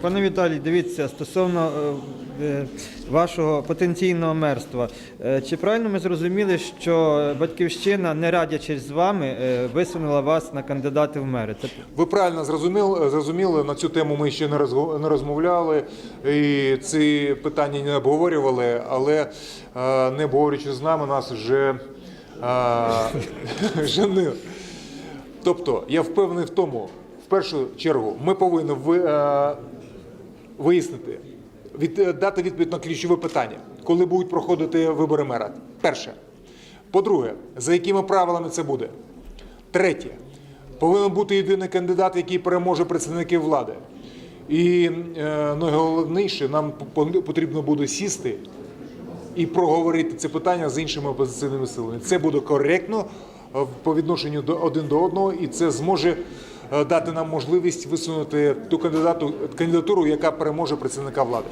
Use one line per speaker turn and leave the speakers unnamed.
Пане Віталій, дивіться, стосовно е, е, вашого потенційного мерства, е, чи правильно ми зрозуміли, що батьківщина, не радячись з вами, е, висунула вас на кандидати в мери?
Ви правильно зрозуміли, на цю тему ми ще не розмовляли і ці питання не обговорювали, але е, не обговорюючи з нами, нас вже е, женили. Тобто, я впевнений в тому, першу чергу, ми повинні ви, е, вияснити, е, дати відповідь на ключове питання, коли будуть проходити вибори мера. Перше. По-друге, за якими правилами це буде? Третє. Повинен бути єдиний кандидат, який переможе представників влади. І е, найголовніше, нам потрібно буде сісти і проговорити це питання з іншими опозиційними силами. Це буде коректно по відношенню до один до одного, і це зможе дати нам можливість висунути ту кандидату кандидатуру, яка переможе представника влади.